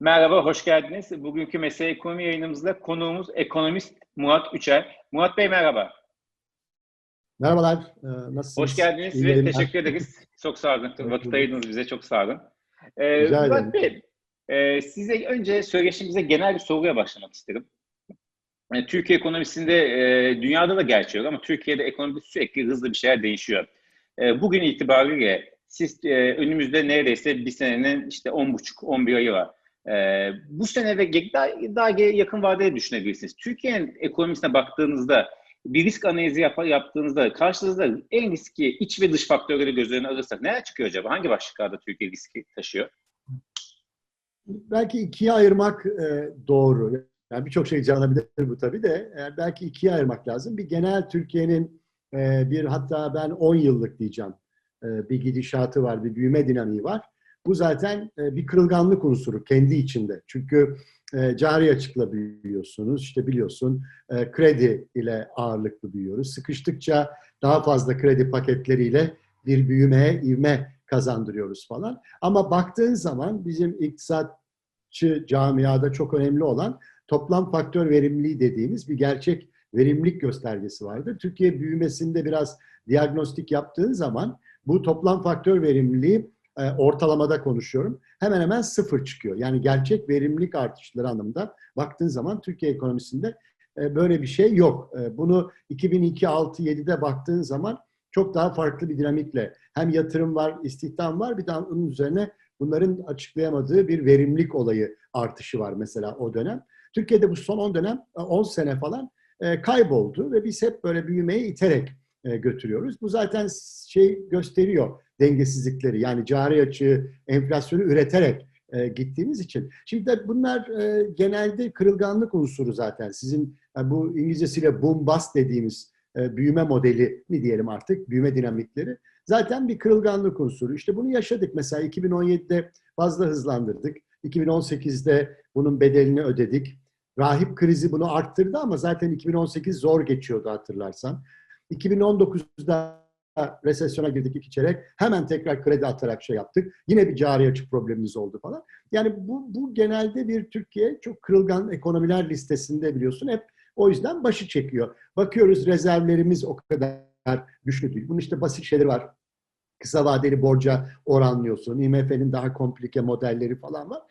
Merhaba, hoş geldiniz. Bugünkü Mesele Ekonomi yayınımızda konuğumuz ekonomist Murat Üçer. Murat Bey merhaba. Merhabalar, e, nasılsınız? Hoş geldiniz İyi ve yayınlar. teşekkür ederiz. Çok sağ olun. Vakit ayırdınız bize, çok sağ olun. Ee, Rica Murat. Bey, e, size önce söyleşimize genel bir soruyla başlamak isterim. E, Türkiye ekonomisinde, e, dünyada da gerçi yok ama Türkiye'de ekonomide sürekli hızlı bir şeyler değişiyor. E, bugün itibariyle siz e, önümüzde neredeyse bir senenin işte 10,5-11 ayı var. E, bu sene ve daha, daha yakın vadede düşünebilirsiniz. Türkiye'nin ekonomisine baktığınızda bir risk analizi yap- yaptığınızda karşınızda en riski iç ve dış faktörleri göz önüne alırsak neler çıkıyor acaba? Hangi başlıklarda Türkiye riski taşıyor? Belki ikiye ayırmak e, doğru. Yani birçok şey canlanabilir bu tabii de. e, belki ikiye ayırmak lazım. Bir genel Türkiye'nin e, bir hatta ben 10 yıllık diyeceğim e, bir gidişatı var, bir büyüme dinamiği var. Bu zaten e, bir kırılganlık unsuru kendi içinde. Çünkü e, cari açıkla büyüyorsunuz. İşte biliyorsun e, kredi ile ağırlıklı büyüyoruz. Sıkıştıkça daha fazla kredi paketleriyle bir büyümeye ivme kazandırıyoruz falan. Ama baktığın zaman bizim iktisatçı camiada çok önemli olan toplam faktör verimliliği dediğimiz bir gerçek verimlilik göstergesi vardır. Türkiye büyümesinde biraz diagnostik yaptığın zaman bu toplam faktör verimliliği e, ortalamada konuşuyorum. Hemen hemen sıfır çıkıyor. Yani gerçek verimlilik artışları anlamında baktığın zaman Türkiye ekonomisinde e, böyle bir şey yok. E, bunu 2002, 6, 7'de baktığın zaman çok daha farklı bir dinamikle hem yatırım var, istihdam var bir de onun üzerine bunların açıklayamadığı bir verimlilik olayı artışı var mesela o dönem. Türkiye'de bu son 10 dönem, 10 sene falan kayboldu ve biz hep böyle büyümeyi iterek götürüyoruz. Bu zaten şey gösteriyor dengesizlikleri yani cari açığı, enflasyonu üreterek e, gittiğimiz için. Şimdi de bunlar e, genelde kırılganlık unsuru zaten. Sizin e, bu İngilizcesiyle boom bust dediğimiz e, büyüme modeli mi diyelim artık, büyüme dinamikleri. Zaten bir kırılganlık unsuru. İşte bunu yaşadık mesela 2017'de fazla hızlandırdık. 2018'de bunun bedelini ödedik. Rahip krizi bunu arttırdı ama zaten 2018 zor geçiyordu hatırlarsan. 2019'da resesyona girdik iki çeyrek. Hemen tekrar kredi atarak şey yaptık. Yine bir cari açık problemimiz oldu falan. Yani bu, bu genelde bir Türkiye çok kırılgan ekonomiler listesinde biliyorsun. Hep o yüzden başı çekiyor. Bakıyoruz rezervlerimiz o kadar güçlü değil. Bunun işte basit şeyleri var. Kısa vadeli borca oranlıyorsun. IMF'nin daha komplike modelleri falan var.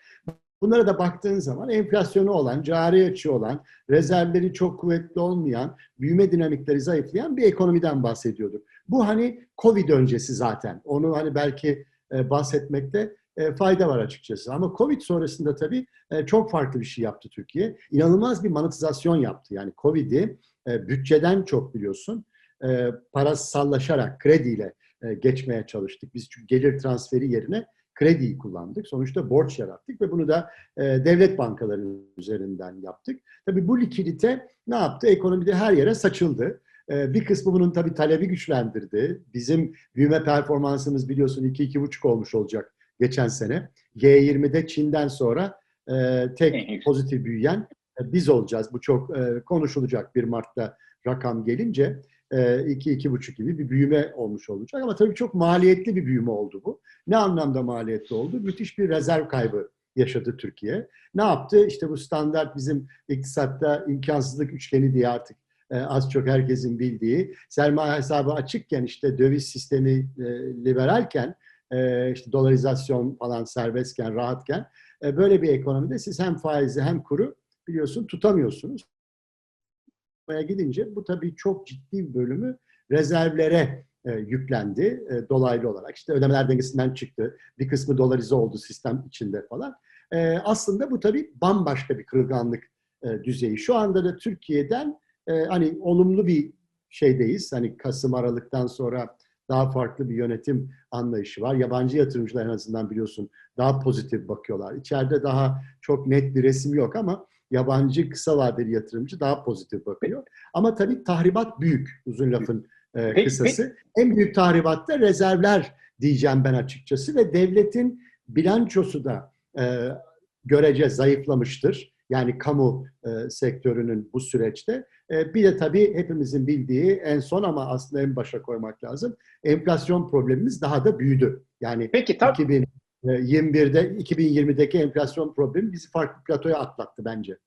Bunlara da baktığın zaman enflasyonu olan, cari açığı olan, rezervleri çok kuvvetli olmayan, büyüme dinamikleri zayıflayan bir ekonomiden bahsediyorduk. Bu hani Covid öncesi zaten. Onu hani belki e, bahsetmekte e, fayda var açıkçası. Ama Covid sonrasında tabii e, çok farklı bir şey yaptı Türkiye. İnanılmaz bir monetizasyon yaptı. Yani Covid'i bütçeden çok biliyorsun parasallaşarak, krediyle geçmeye çalıştık. Biz çünkü gelir transferi yerine krediyi kullandık. Sonuçta borç yarattık ve bunu da devlet bankalarının üzerinden yaptık. Tabii bu likidite ne yaptı? Ekonomide her yere saçıldı. E, bir kısmı bunun tabii talebi güçlendirdi. Bizim büyüme performansımız biliyorsun 2-2,5 olmuş olacak geçen sene. G20'de Çin'den sonra e, tek pozitif büyüyen e, biz olacağız. Bu çok e, konuşulacak bir Mart'ta rakam gelince. 2-2,5 gibi bir büyüme olmuş olacak. Ama tabii çok maliyetli bir büyüme oldu bu. Ne anlamda maliyetli oldu? Müthiş bir rezerv kaybı yaşadı Türkiye. Ne yaptı? İşte bu standart bizim iktisatta imkansızlık üçgeni diye artık az çok herkesin bildiği sermaye hesabı açıkken işte döviz sistemi e, liberalken e, işte dolarizasyon falan serbestken, rahatken e, böyle bir ekonomide siz hem faizi hem kuru biliyorsun tutamıyorsunuz gidince bu tabii çok ciddi bir bölümü rezervlere e, yüklendi e, dolaylı olarak. İşte ödemeler dengesinden çıktı. Bir kısmı dolarize oldu sistem içinde falan. E, aslında bu tabii bambaşka bir kırılganlık e, düzeyi. Şu anda da Türkiye'den e, hani olumlu bir şeydeyiz. Hani Kasım Aralık'tan sonra daha farklı bir yönetim anlayışı var. Yabancı yatırımcılar en azından biliyorsun daha pozitif bakıyorlar. İçeride daha çok net bir resim yok ama yabancı kısa vadeli yatırımcı daha pozitif bakıyor. Ama tabii tahribat büyük uzun lafın e, kısası. En büyük tahribat da rezervler diyeceğim ben açıkçası ve devletin bilançosu da e, görece zayıflamıştır. Yani kamu e, sektörünün bu süreçte. E, bir de tabii hepimizin bildiği en son ama aslında en başa koymak lazım. Enflasyon problemimiz daha da büyüdü. Yani Peki tam, 2000 21'de 2020'deki enflasyon problemi bizi farklı platoya atlattı bence.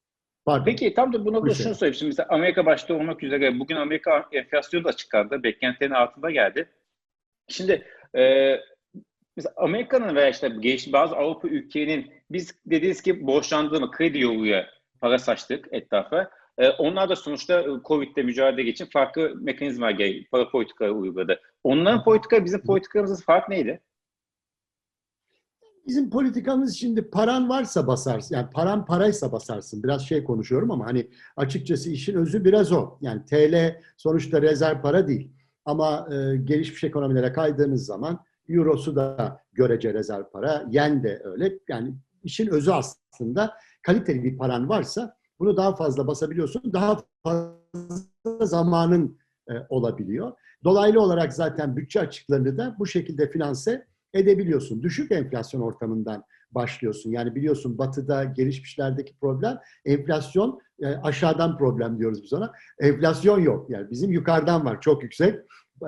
Pardon. Peki tam da buna da şunu söyleyeyim. Şimdi mesela Amerika başta olmak üzere bugün Amerika enflasyonu da çıkardı. Beklentilerin altında geldi. Şimdi e, mesela Amerika'nın veya işte bazı Avrupa ülkenin biz dediğiniz ki borçlandığımı kredi yoluyla para saçtık etrafa. E, onlar da sonuçta Covid'le mücadele için farklı mekanizma para politikaları uyguladı. Onların politika bizim politikamızın fark neydi? Bizim politikamız şimdi paran varsa basarsın. Yani paran paraysa basarsın. Biraz şey konuşuyorum ama hani açıkçası işin özü biraz o. Yani TL sonuçta rezerv para değil. Ama e, gelişmiş ekonomilere kaydığınız zaman Euro'su da görece rezerv para, yen de öyle. Yani işin özü aslında kaliteli bir paran varsa bunu daha fazla basabiliyorsun. Daha fazla zamanın e, olabiliyor. Dolaylı olarak zaten bütçe açıklarını da bu şekilde finanse edebiliyorsun. Düşük enflasyon ortamından başlıyorsun. Yani biliyorsun batıda gelişmişlerdeki problem enflasyon e, aşağıdan problem diyoruz biz ona. Enflasyon yok. Yani bizim yukarıdan var çok yüksek.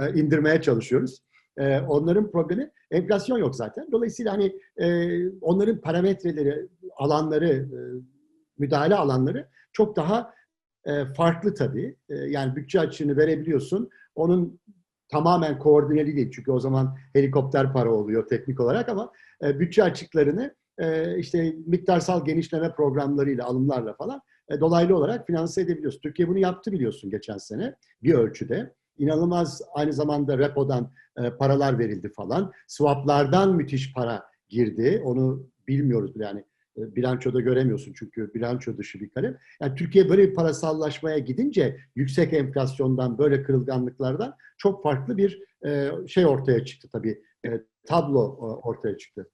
E, indirmeye çalışıyoruz. E, onların problemi enflasyon yok zaten. Dolayısıyla hani onların parametreleri, alanları, müdahale alanları çok daha farklı tabii. Yani bütçe açığını verebiliyorsun. Onun tamamen koordineli değil. Çünkü o zaman helikopter para oluyor teknik olarak ama e, bütçe açıklarını e, işte miktarsal genişleme programlarıyla, alımlarla falan e, dolaylı olarak finanse edebiliyorsun. Türkiye bunu yaptı biliyorsun geçen sene bir ölçüde. İnanılmaz aynı zamanda repodan e, paralar verildi falan. Swaplardan müthiş para girdi. Onu bilmiyoruz bile yani e, bilançoda göremiyorsun çünkü bilanço dışı bir kalem. Yani Türkiye böyle bir parasallaşmaya gidince yüksek enflasyondan böyle kırılganlıklardan çok farklı bir e, şey ortaya çıktı tabii. E, tablo ortaya çıktı.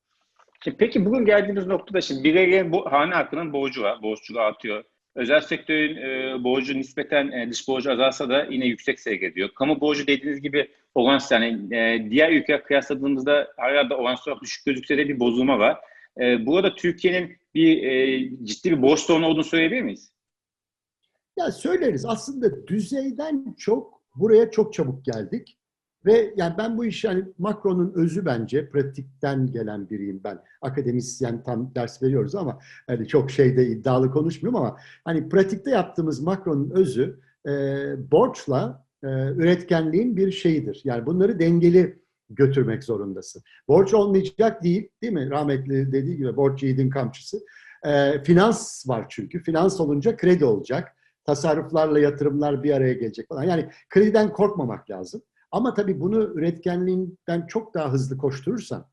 Peki bugün geldiğimiz noktada şimdi bireylerin bu hane halkının borcu var. Borçluluğu artıyor. Özel sektörün e, borcu nispeten e, dış borcu azalsa da yine yüksek seyrediyor. Kamu borcu dediğiniz gibi oransı yani e, diğer ülkeler kıyasladığımızda hala da oransı olarak düşük gözükse de bir bozulma var. E, burada Türkiye'nin bir e, ciddi bir borç sorunu olduğunu söyleyebilir miyiz? Ya söyleriz. Aslında düzeyden çok buraya çok çabuk geldik. Ve yani ben bu işi hani makronun özü bence pratikten gelen biriyim ben. Akademisyen tam ders veriyoruz ama hani çok şeyde iddialı konuşmuyorum ama hani pratikte yaptığımız makronun özü e, borçla e, üretkenliğin bir şeyidir. Yani bunları dengeli götürmek zorundasın. Borç olmayacak değil, değil mi? Rahmetli dediği gibi borç yiğidin kamçısı. E, finans var çünkü. Finans olunca kredi olacak. Tasarruflarla yatırımlar bir araya gelecek falan. Yani krediden korkmamak lazım. Ama tabii bunu üretkenliğinden çok daha hızlı koşturursan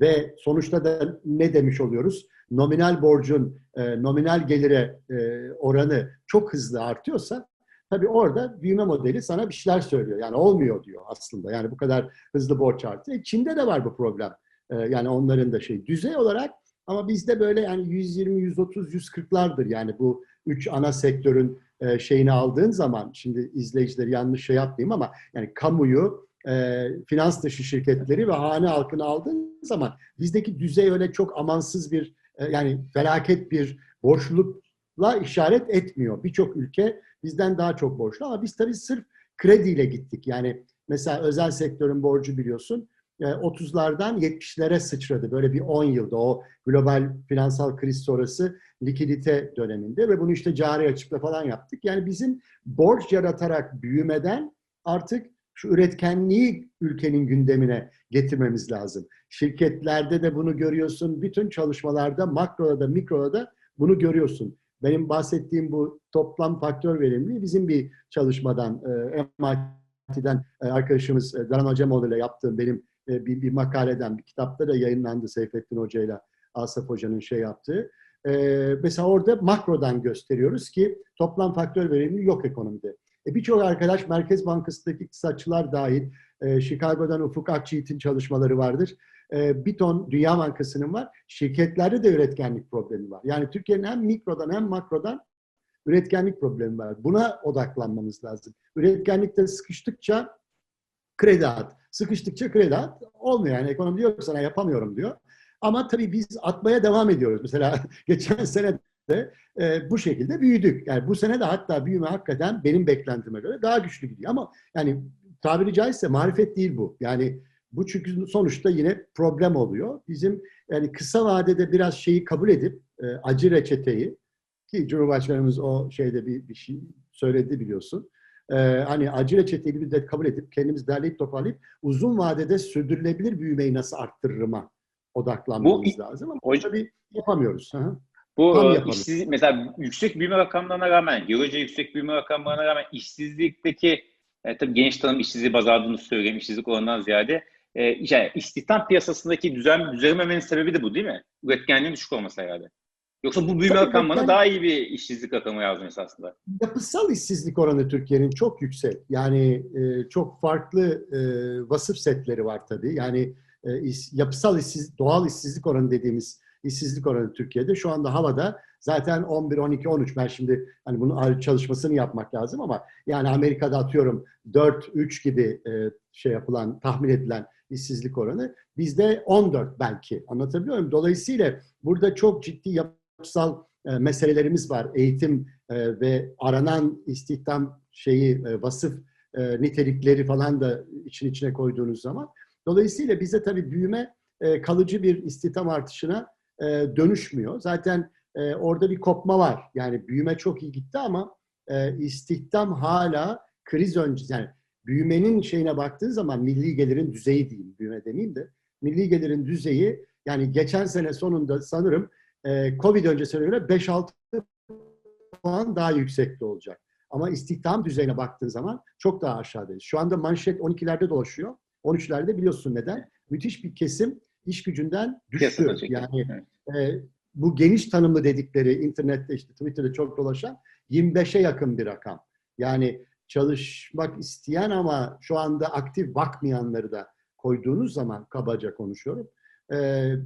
ve sonuçta da ne demiş oluyoruz? Nominal borcun e, nominal gelire e, oranı çok hızlı artıyorsa Tabii orada büyüme modeli sana bir şeyler söylüyor. Yani olmuyor diyor aslında. Yani bu kadar hızlı borç artıyor. E Çin'de de var bu problem. Ee, yani onların da şey düzey olarak ama bizde böyle yani 120, 130, 140'lardır. Yani bu üç ana sektörün e, şeyini aldığın zaman şimdi izleyicileri yanlış şey yapmayayım ama yani kamuyu, e, finans dışı şirketleri ve hane halkını aldığın zaman bizdeki düzey öyle çok amansız bir e, yani felaket bir borçlulukla işaret etmiyor. Birçok ülke bizden daha çok borçlu ama biz tabii sırf krediyle gittik. Yani mesela özel sektörün borcu biliyorsun 30'lardan e, 70'lere sıçradı. Böyle bir 10 yılda o global finansal kriz sonrası likidite döneminde ve bunu işte cari açıkla falan yaptık. Yani bizim borç yaratarak büyümeden artık şu üretkenliği ülkenin gündemine getirmemiz lazım. Şirketlerde de bunu görüyorsun. Bütün çalışmalarda makroda da mikroda da bunu görüyorsun. Benim bahsettiğim bu toplam faktör verimliliği bizim bir çalışmadan, e, MIT'den e, arkadaşımız e, Daran Acemoğlu ile yaptığım benim e, bir, bir makaleden, bir kitapta da yayınlandı Seyfettin Hoca ile Asaf Hoca'nın şey yaptığı. E, mesela orada makrodan gösteriyoruz ki toplam faktör verimliliği yok ekonomide. E, Birçok arkadaş Merkez Bankası'ndaki iktisatçılar dahil, e, Chicago'dan Ufuk Akçiğit'in çalışmaları vardır e, bir ton Dünya Bankası'nın var. Şirketlerde de üretkenlik problemi var. Yani Türkiye'nin hem mikrodan hem makrodan üretkenlik problemi var. Buna odaklanmamız lazım. Üretkenlikte sıkıştıkça kredi at. Sıkıştıkça kredi at. Olmuyor yani ekonomi diyor sana yapamıyorum diyor. Ama tabii biz atmaya devam ediyoruz. Mesela geçen sene de e, bu şekilde büyüdük. Yani bu sene de hatta büyüme hakikaten benim beklentime göre daha güçlü gidiyor. Ama yani tabiri caizse marifet değil bu. Yani Bu çünkü sonuçta yine problem oluyor. Bizim yani kısa vadede biraz şeyi kabul edip e, acı reçeteyi ki Cumhurbaşkanımız o şeyde bir, bir şey söyledi biliyorsun. E, hani acı reçeteyi bir de kabul edip kendimiz derleyip toparlayıp uzun vadede sürdürülebilir büyümeyi nasıl arttırırıma odaklanmamız Bu- lazım ama Hocam- tabii yapamıyoruz. Hı hı. Bu e, işsizlik mesela yüksek büyüme rakamlarına rağmen, yıllıca yüksek büyüme rakamlarına rağmen işsizlikteki e, tabii genç tanım işsizliği baz aldığını söyleyeyim işsizlik oranından ziyade e, yani istihdam piyasasındaki düzen düzelmemenin sebebi de bu değil mi? Üretkenliğin düşük olması herhalde. Yoksa bu büyüme üretken- daha iyi bir işsizlik rakamı lazım esasında. Yapısal işsizlik oranı Türkiye'nin çok yüksek. Yani e, çok farklı e, vasıf setleri var tabii. Yani e, is- yapısal işsiz, doğal işsizlik oranı dediğimiz işsizlik oranı Türkiye'de şu anda havada zaten 11, 12, 13. Ben şimdi hani bunun ayrı çalışmasını yapmak lazım ama yani Amerika'da atıyorum 4, 3 gibi e, şey yapılan, tahmin edilen işsizlik oranı bizde 14 belki. Anlatabiliyor muyum? Dolayısıyla burada çok ciddi yapısal e, meselelerimiz var. Eğitim e, ve aranan istihdam şeyi e, vasıf e, nitelikleri falan da için içine koyduğunuz zaman dolayısıyla bize tabii büyüme e, kalıcı bir istihdam artışına e, dönüşmüyor. Zaten e, orada bir kopma var. Yani büyüme çok iyi gitti ama e, istihdam hala kriz öncesi yani büyümenin şeyine baktığın zaman milli gelirin düzeyi diyeyim, büyüme demeyeyim de milli gelirin düzeyi yani geçen sene sonunda sanırım e, Covid öncesine göre 5-6 puan daha yüksekte olacak. Ama istihdam düzeyine baktığın zaman çok daha aşağıdayız. Şu anda manşet 12'lerde dolaşıyor. 13'lerde biliyorsun neden? Müthiş bir kesim iş gücünden düştü. Yani e, bu geniş tanımlı dedikleri internette işte Twitter'da çok dolaşan 25'e yakın bir rakam. Yani çalışmak isteyen ama şu anda aktif bakmayanları da koyduğunuz zaman kabaca konuşuyorum. E,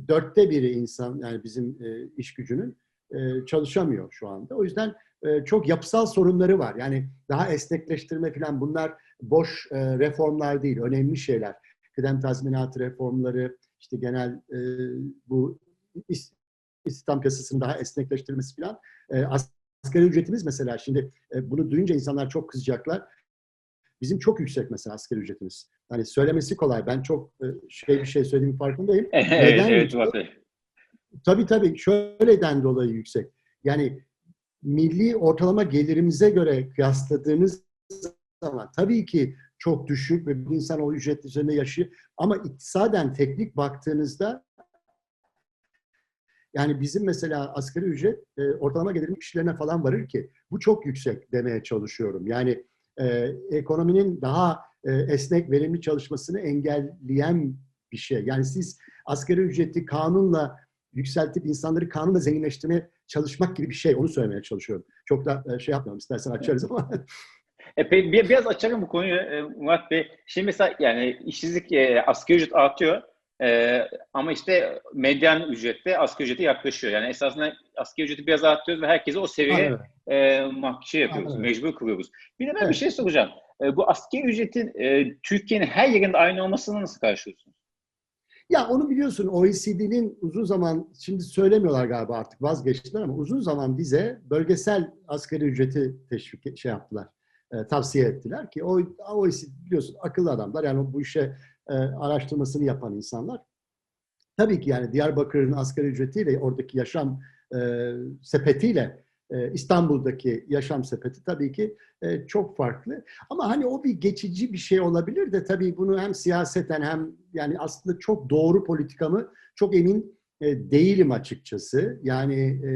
dörtte biri insan yani bizim e, iş gücünün e, çalışamıyor şu anda. O yüzden e, çok yapısal sorunları var. Yani daha esnekleştirme falan bunlar boş e, reformlar değil, önemli şeyler. Kıdem tazminatı reformları, işte genel e, bu is- istihdam piyasasının daha esnekleştirilmesi falan. E, asgari ücretimiz mesela şimdi e, bunu duyunca insanlar çok kızacaklar. Bizim çok yüksek mesela asgari ücretimiz. Hani söylemesi kolay. Ben çok e, şey bir şey söylediğim farkındayım. evet, Neden evet, yüksek? Tabii tabii. Şöyleden dolayı yüksek. Yani milli ortalama gelirimize göre kıyasladığınız zaman tabii ki çok düşük ve bir insan o ücret üzerinde yaşıyor. Ama iktisaden teknik baktığınızda yani bizim mesela asgari ücret e, ortalama gelirin kişilerine falan varır ki bu çok yüksek demeye çalışıyorum. Yani e, ekonominin daha e, esnek, verimli çalışmasını engelleyen bir şey. Yani siz asgari ücreti kanunla yükseltip insanları kanunla zenginleştirmeye çalışmak gibi bir şey. Onu söylemeye çalışıyorum. Çok da e, şey yapmıyorum. İstersen açarız ama. E, bir- biraz açalım bu konuyu e, Murat Bey. Şimdi mesela yani işsizlik e, asgari ücret artıyor. E, ama işte medyan ücrette asgari ücrete yaklaşıyor. Yani esasında asgari ücreti biraz arttırıyoruz ve herkese o seviyeye e, şey yapıyoruz, Aynen. mecbur kılıyoruz. Bir de ben bir Evet. şey soracağım. E, bu asgari ücretin e, Türkiye'nin her yerinde aynı olmasını nasıl karşılıyorsunuz? Ya onu biliyorsun OECD'nin uzun zaman, şimdi söylemiyorlar galiba artık vazgeçtiler ama uzun zaman bize bölgesel asgari ücreti teşvik şey yaptılar, e, tavsiye ettiler ki o OECD biliyorsun akıllı adamlar yani bu işe e, araştırmasını yapan insanlar. Tabii ki yani Diyarbakır'ın asgari ücretiyle oradaki yaşam e, sepetiyle e, İstanbul'daki yaşam sepeti tabii ki e, çok farklı. Ama hani o bir geçici bir şey olabilir de tabii bunu hem siyaseten hem yani aslında çok doğru politikamı çok emin e, değilim açıkçası. Yani e,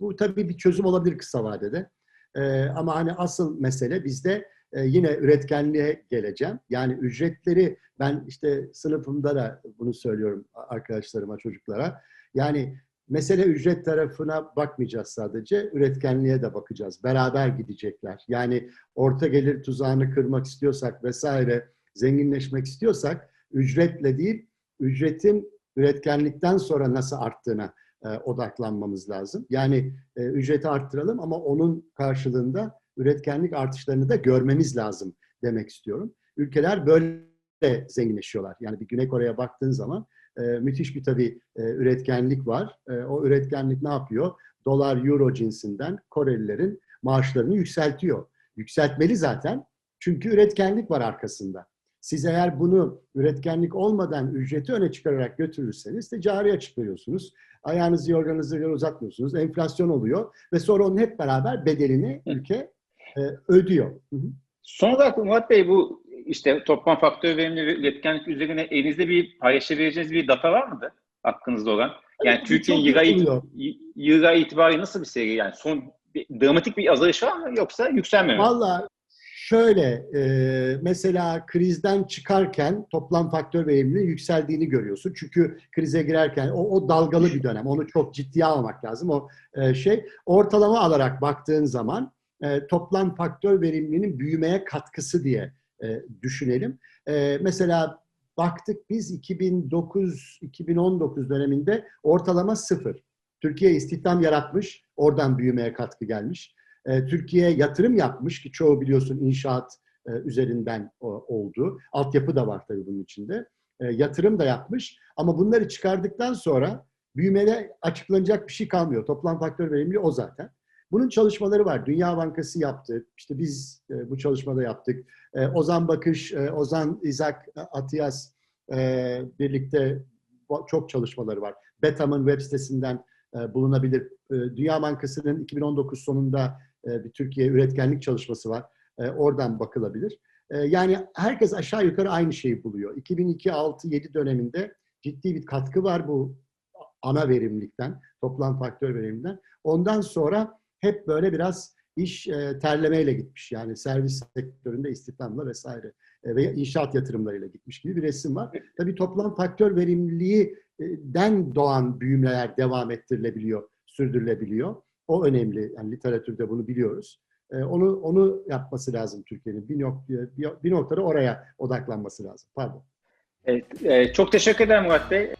bu tabii bir çözüm olabilir kısa vadede. E, ama hani asıl mesele bizde e, yine üretkenliğe geleceğim. Yani ücretleri ben işte sınıfımda da bunu söylüyorum arkadaşlarıma, çocuklara. Yani mesele ücret tarafına bakmayacağız sadece, üretkenliğe de bakacağız. Beraber gidecekler. Yani orta gelir tuzağını kırmak istiyorsak vesaire, zenginleşmek istiyorsak ücretle değil, ücretin üretkenlikten sonra nasıl arttığına e, odaklanmamız lazım. Yani e, ücreti arttıralım ama onun karşılığında üretkenlik artışlarını da görmemiz lazım demek istiyorum. Ülkeler böyle zenginleşiyorlar. Yani bir Güney Kore'ye baktığın zaman e, müthiş bir tabii e, üretkenlik var. E, o üretkenlik ne yapıyor? Dolar, euro cinsinden Korelilerin maaşlarını yükseltiyor. Yükseltmeli zaten. Çünkü üretkenlik var arkasında. Siz eğer bunu üretkenlik olmadan ücreti öne çıkararak götürürseniz de cari açık veriyorsunuz. Ayağınızı yorganınızı uzatmıyorsunuz. Enflasyon oluyor ve sonra onun hep beraber bedelini ülke e, ödüyor. Hı hı. Son olarak Murat Bey bu işte toplam faktör verimli ve üretkenlik üzerine elinizde bir paylaşabileceğiniz bir data var mıdır? Aklınızda olan. Yani Evet, Türkiye'nin yıla, it- yıla itibariyle nasıl bir seyri? Yani son bir, dramatik bir azalış var mı yoksa yükselme mi? Valla şöyle e, mesela krizden çıkarken toplam faktör verimliliği yükseldiğini görüyorsun. Çünkü krize girerken o, o dalgalı bir dönem. Onu çok ciddiye almak lazım. O e, şey ortalama alarak baktığın zaman e, toplam faktör verimliliğinin büyümeye katkısı diye e, düşünelim. E, mesela baktık biz 2009-2019 döneminde ortalama sıfır. Türkiye istihdam yaratmış, oradan büyümeye katkı gelmiş. E, Türkiye yatırım yapmış ki çoğu biliyorsun inşaat e, üzerinden o, oldu. Altyapı da var tabii bunun içinde. E, yatırım da yapmış ama bunları çıkardıktan sonra büyümede açıklanacak bir şey kalmıyor. Toplam faktör verimliliği o zaten. Bunun çalışmaları var. Dünya Bankası yaptı. İşte biz e, bu çalışmada yaptık. E, Ozan Bakış, e, Ozan İzak Atiyas e, birlikte çok çalışmaları var. Betam'ın web sitesinden e, bulunabilir. E, Dünya Bankası'nın 2019 sonunda e, bir Türkiye üretkenlik çalışması var. E, Oradan bakılabilir. E, Yani herkes aşağı yukarı aynı şeyi buluyor. 2002-6-7 döneminde ciddi bir katkı var bu ana verimlilikten, toplam faktör verimlilikten. Ondan sonra hep böyle biraz iş e, terlemeyle gitmiş. Yani servis sektöründe istihdamla vesaire e, ve inşaat yatırımlarıyla gitmiş gibi bir resim var. Tabii toplam faktör verimliliğinden doğan büyümeler devam ettirilebiliyor, sürdürülebiliyor. O önemli. Yani literatürde bunu biliyoruz. E, onu onu yapması lazım Türkiye'nin. Bir, nok bir, bir noktada oraya odaklanması lazım. Pardon. Evet, e, çok teşekkür ederim Murat Bey.